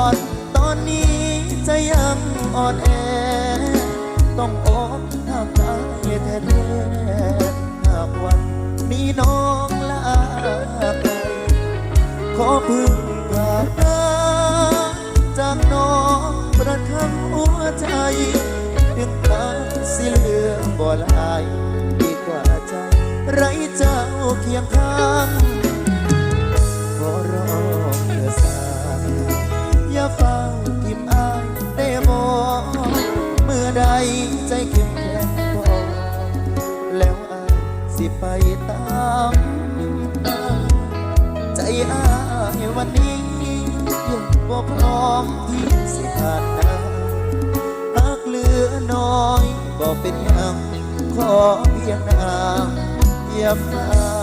อน ตอนนี้จะยังอ่อนแอ ต้องอกหักตาแท้ๆหากวันนี้น้องลาไป ขอพึ่งพาน้ำจากน้องประทังหัวใจดึงตาสิเหลืองบ่ลาย ดีกว่าใจ ไรเจ้าเคียงข้าง ใดใจเข้มแข็งพอแล้วอายสิไปตามตาใจอายวันนี้ยังบ่พร้อมที่สิผ่านน้ำหากเหลือน้อยบ่เป็นยังขอเพียงนางอย่าฟ้า